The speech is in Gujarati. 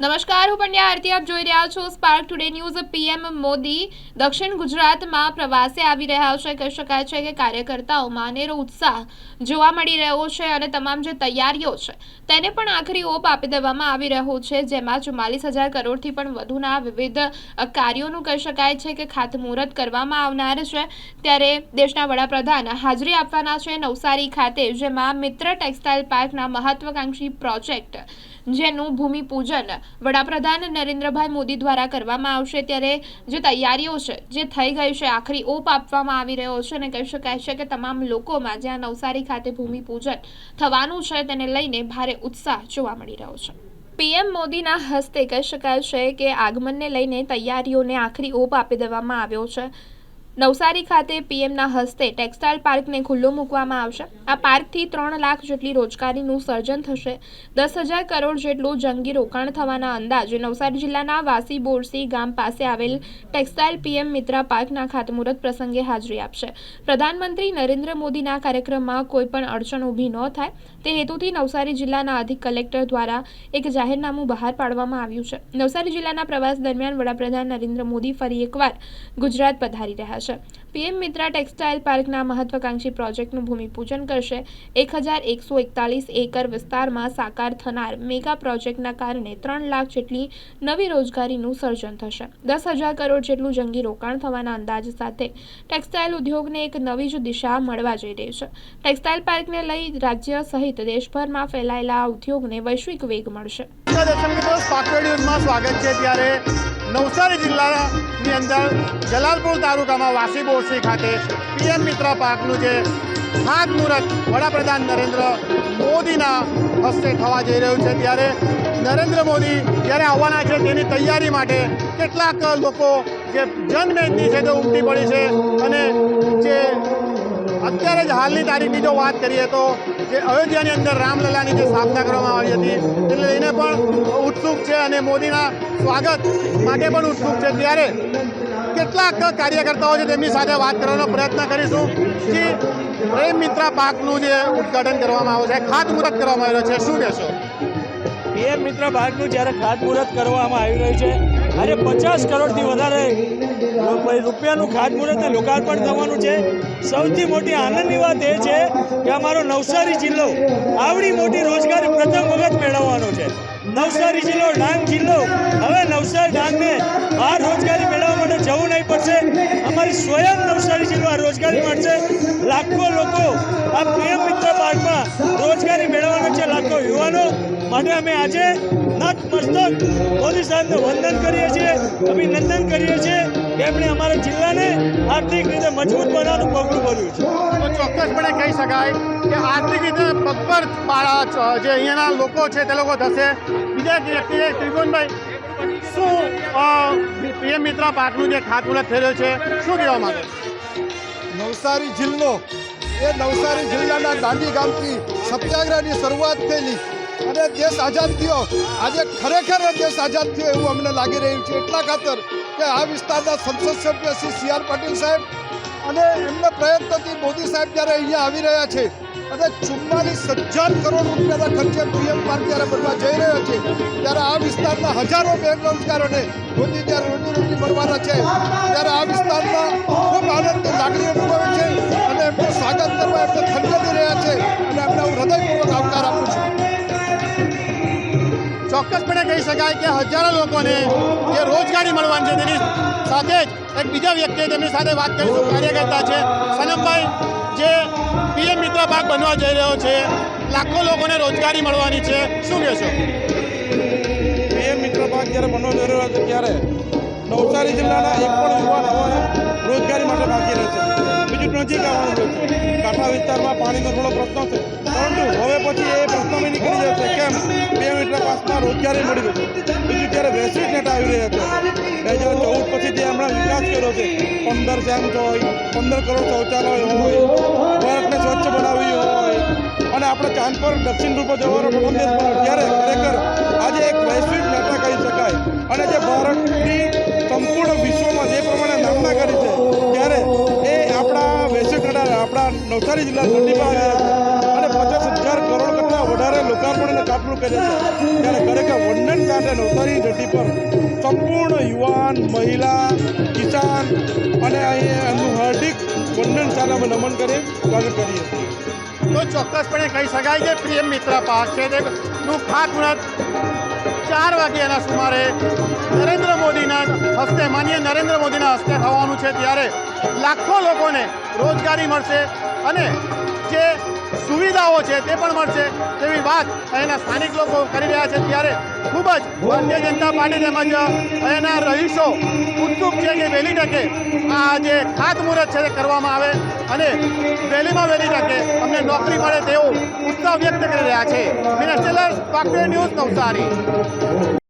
નમસ્કાર, હું પંડ્યા આરતી, આપ જોઈ રહ્યા છો Spark Today News PM Modi દક્ષિણ ગુજરાતમાં પ્રવાસે આવી રહ્યા છે. કહી શકાય છે કે કાર્યકર્તાઓમાં અનેરો ઉત્સાહ જોવા મળી રહ્યો છે અને તમામ જે તૈયારીઓ છે તેને પણ આખરી ઓપ આપી દેવામાં આવી રહ્યો છે. જેમાં ચુમ્માલીસ હજાર કરોડથી પણ વધુના વિવિધ કાર્યોનું કહી શકાય છે કે ખાતમુહૂર્ત કરવામાં આવનાર છે. ત્યારે દેશના વડાપ્રધાન હાજરી આપવાના છે નવસારી ખાતે, જેમાં મિત્ર ટેક્સટાઇલ પાર્કના મહત્વાકાંક્ષી પ્રોજેક્ટ જેનું ભૂમિપૂજન વડાપ્રધાન નરેન્દ્રભાઈ મોદી દ્વારા કરવામાં આવશે ત્યારે જે તૈયારીઓ છે, જે થઈ ગઈ છે, આખરી ઓપ આપવામાં આવી રહ્યો છે અને કહી શકાય છે કે તમામ લોકોમાં જ્યાં નવસારી ખાતે ભૂમિપૂજન થવાનું છે તેને લઈને ભારે ઉત્સાહ જોવા મળી રહ્યો છે. પીએમ મોદીના હસ્તે કહી શકાય છે કે આગમનને લઈને તૈયારીઓને આખરી ઓપ આપી દેવામાં આવ્યો છે. નવસારી ખાતે પીએમના હસ્તે ટેક્સટાઇલ પાર્કને ખુલ્લો મૂકવામાં આવશે. આ પાર્કથી ત્રણ લાખ જેટલી રોજગારીનું સર્જન થશે. દસ હજાર કરોડ જેટલું જંગી રોકાણ થવાના અંદાજે નવસારી જિલ્લાના વાસી બોરસી ગામ પાસે આવેલ ટેક્સટાઇલ પીએમ મિત્રા પાર્કના ખાતમુહૂર્ત પ્રસંગે હાજરી આપશે. પ્રધાનમંત્રી નરેન્દ્ર મોદીના કાર્યક્રમમાં કોઈપણ અડચણ ઊભી ન થાય. તે હેતુથી નવસારી જિલ્લાના અધિક કલેક્ટર દ્વારા એક જાહેરનામું બહાર પાડવામાં આવ્યું છે. નવસારી જિલ્લાના પ્રવાસ દરમિયાન વડાપ્રધાન નરેન્દ્ર મોદી ફરી એકવાર ગુજરાત પધારી રહ્યા છે. પીએમ મિત્રા ટેક્સટાઇલ પાર્કના મહત્વાકાંક્ષી પ્રોજેક્ટનું ભૂમિપૂજન કરશે. એક હજાર એકસો એકતાલીસ એકર વિસ્તારમાં સાકાર થનાર મેગા પ્રોજેક્ટના કારણે ત્રણ લાખ જેટલી નવી રોજગારીનું સર્જન થશે. દસ હજાર કરોડ જેટલું જંગી રોકાણ થવાના અંદાજ સાથે ટેક્સટાઇલ ઉદ્યોગને એક નવી જ દિશા મળવા જઈ રહી છે. ટેક્સટાઇલ પાર્કને લઈ રાજ્ય સહિત દેશભરમાં ફેલાયેલા આ ઉદ્યોગને વૈશ્વિક વેગ મળશે. છે. નવસારી જિલ્લાની અંદર જલાલપુર તાલુકામાં વાસી બોરસી ખાતે પીએમ મિત્ર પાર્કનું જે ખાતમુહૂર્ત વડાપ્રધાન નરેન્દ્ર મોદીના હસ્તે થવા જઈ રહ્યું છે. ત્યારે નરેન્દ્ર મોદી જ્યારે આવવાના છે તેની તૈયારી માટે કેટલાક લોકો જે જનમેદની છે તે ઉમટી પડી છે અને જે અત્યારે જ હાલની તારીખની જો વાત કરીએ તો જે અયોધ્યાની અંદર રામલલાની જે સ્થાપના કરવામાં આવી હતી, એટલે લઈને પણ ઉત્સુક છે અને મોદીના સ્વાગત માટે પણ ઉત્સુક છે. ત્યારે કેટલાક કાર્યકર્તાઓ છે તેમની સાથે વાત કરવાનો પ્રયત્ન કરીશું. કે પ્રેમ મિત્રા પાર્કનું જે ઉદ્ઘાટન કરવામાં આવ્યું છે, ખાતમુહૂર્ત કરવામાં આવ્યું છે. શું કહેશો? પીએમ મિત્ર પાર્કનું જ્યારે ખાતમુહૂર્ત કરવામાં આવી રહ્યું છે આજે પચાસ કરોડથી વધારે રૂપિયાનું ખાતમુહૂર્ત અને લોકાર્પણ થવાનું છે. સૌથી મોટી આનંદની વાત એ છે કે અમારો નવસારી જિલ્લો આવડી મોટી રોજગારી પ્રથમ વખત મેળવવાનો છે. નવસારી જિલ્લો ડાંગ જિલ્લો. હવે નવસારી ડાંગને આ રોજગારી મેળવવા માટે જવું નહીં પડશે. અમારી સ્વયં નવસારી જિલ્લો આ રોજગારી મળશે લાખો લોકો આ પ્રિય મિત્ર પાર્કમાં રોજગારી મેળવવાનો છે. લાખો યુવાનો માટે અમે આજે નતમસ્તક મોદી સાહેબને વંદન કરીએ છીએ અભિનંદન કરીએ છીએ કે એમણે અમારા જિલ્લાને આર્થિક રીતે મજબૂત બનાવવાનું પગલું ભર્યું છે. તો ચોક્કસપણે કહી શકાય કે આર્થિક રીતે પગભર જે અહીંયાના લોકો છે તે લોકો થશે. બીજા વ્યક્તિએ વ્યક્તિ ત્રિભુવનભાઈ. શું પ્રિય મિત્ર પાકનું જે ખાતમુહૂર્ત થઈ રહ્યું છે શું કહેવા માંગે નવસારી જિલ્લો એ નવસારી જિલ્લાના દાંડી ગામથી સત્યાગ્રહની શરૂઆત થયેલી. અને દેશ આઝાદ થયો. આજે ખરેખર દેશ આઝાદ થયો એવું અમને લાગી રહ્યું છે. એટલા ખાતર કે આ વિસ્તારના સંસદ સભ્ય શ્રી સી આર પાટીલ સાહેબ અને એમના પ્રયત્નથી મોદી સાહેબ જ્યારે અહીંયા આવી રહ્યા છે અને ચુમ્માલીસ હજાર કરોડ રૂપિયાના ખર્ચે પીએમ પાર્ક જ્યારે બનવા જઈ રહ્યો છે, ત્યારે આ વિસ્તારના હજારો બેરોજગારોને મોદી જ્યારે રોજીરોટી મળવાના છે. ત્યારે આ વિસ્તારના ખૂબ આનંદની લાગણી ચોક્કસપણે કહી શકાય કે હજારો લોકોને જે રોજગારી મળવાની છે તેની સાથે જ એક બીજા વ્યક્તિએ તેમની સાથે વાત કરીશું કાર્યકર્તા છે સનમભાઈ, જે પીએમ મિત્ર પાક બનવા જઈ રહ્યો છે. લાખો લોકોને રોજગારી મળવાની છે. શું કહેશો? પીએમ મિત્ર પાક જ્યારે બનવા જઈ રહ્યો હતો ત્યારે નવસારી જિલ્લાના એક પણ યુવાન રોજગારી માટે બાકી રહે છે. બીજું નજીક આવવાનું છે, કાંઠા વિસ્તારમાં પાણીનો થોડો પ્રશ્ન છે. પરંતુ હવે પછી એ પ્રશ્ન બી નીકળી જશે. કેમ? બે મિત્ર પાસમાં રોજગારી મળી જશે બીજું ત્યારે વૈશ્વિક નેતા આવી રહ્યા છે બે હજાર ચૌદ પછી જે હમણાં વિકાસ કર્યો છે, પંદર સેમ્સ હોય, પંદર કરોડ શૌચાલય હોય, ભારતને સ્વચ્છ બનાવી હોય, અને આપણે ચાંદ પર દક્ષિણ રૂપે જવાનો પ્રથમ દેશ બન્યો ત્યારે ખરેખર આજે એક વૈશ્વિક નેતા કહી શકાય. અને જે ભારતની સંપૂર્ણ વિશ્વમાં જે પ્રમાણે નામના કરી છે, ત્યારે એ આપણા વૈશ્વિક નેતા, આપણા નવસારી જિલ્લા ઠંડીમાં શરૂ કરે છે. ત્યારે ખરેખર વંડન સાથે નવસારી ધરતી પર સંપૂર્ણ યુવાન, મહિલા, કિસાન અને અહીંયા એમનું હાર્દિક વંડન સાથે અમે નમન કરી, સ્વાગત કરીએ તો ચોક્કસપણે કહી શકાય કે પ્રિયમ મિત્ર પાર્ક છે તેનું ખાતમુહૂર્ત ચાર વાગ્યાના સુમારે નરેન્દ્ર મોદીના હસ્તે, માનીય નરેન્દ્ર મોદીના હસ્તે થવાનું છે. ત્યારે લાખો લોકોને રોજગારી મળશે અને જે સુવિધાઓ છે, તે પણ મળશે તેવી વાત અહીંના સ્થાનિક લોકો કરી રહ્યા છે. ત્યારે ખૂબ જ ભારતીય જનતા પાર્ટી તેમજ અહીંના રહીશો ઉત્સુક છે કે વહેલી તકે આ જે ખાતમુહૂર્ત છે તે કરવામાં આવે અને વહેલીમાં વહેલી તકે અમને નોકરી મળે તેવો ઉત્સાહ વ્યક્ત કરી રહ્યા છે. મિનિસ્ટર પાકવે ન્યૂઝ નવસારી.